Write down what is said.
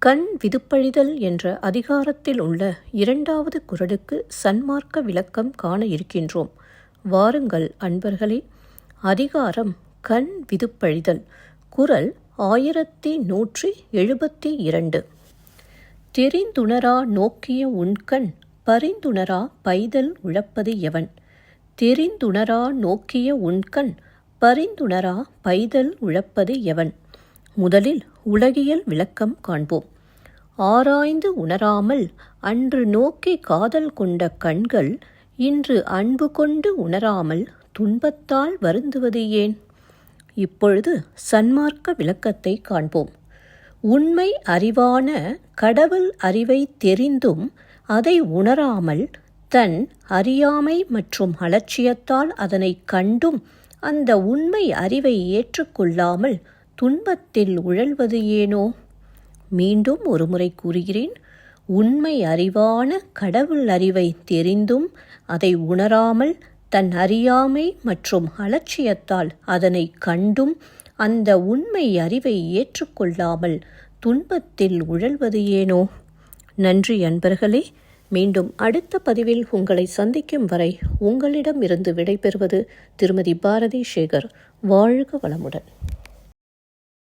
கண் விதுப்பழிதல் என்ற அதிகாரத்தில் உள்ள இரண்டாவது குரலுக்கு சன்மார்க்க விளக்கம் காண இருக்கின்றோம். வாருங்கள் அன்பர்களே. அதிகாரம் கண் விதுப்பழிதல். குரல் ஆயிரத்தி நூற்றி எழுபத்தி இரண்டு. தெரிந்துணரா நோக்கிய உண்கண் பரிந்துணரா பைதல் உழப்பது எவன்? தெரிந்துணரா நோக்கிய உண்கண் பரிந்துணரா பைதல் உழப்பது எவன்? முதலில் உலகியல் விளக்கம் காண்போம். ஆராய்ந்து உணராமல் அன்று நோக்கி காதல் கொண்ட கண்கள் இன்று அன்பு கொண்டு உணராமல் துன்பத்தால் வருந்துவது ஏன்? இப்பொழுது சன்மார்க்க விளக்கத்தை காண்போம். உண்மை அறிவான கடவுள் அறிவை தெரிந்தும் அதை உணராமல் தன் அறியாமை மற்றும் அலட்சியத்தால் அதனை கண்டும் அந்த உண்மை அறிவை ஏற்றுக்கொள்ளாமல் துன்பத்தில் உழல்வது ஏனோ? மீண்டும் ஒருமுறை கூறுகிறேன் உண்மை அறிவான கடவுள் அறிவை தெரிந்தும் அதை உணராமல் தன் அறியாமை மற்றும் அலட்சியத்தால் அதனை கண்டும் அந்த உண்மை அறிவை ஏற்றுக்கொள்ளாமல் துன்பத்தில் உழல்வது ஏனோ? நன்றி அன்பர்களே. மீண்டும் அடுத்த பதிவில் உங்களை சந்திக்கும் வரை உங்களிடம் இருந்து விடைபெறுவது திருமதி பாரதி சேகர் வாழ்க வளமுடன்.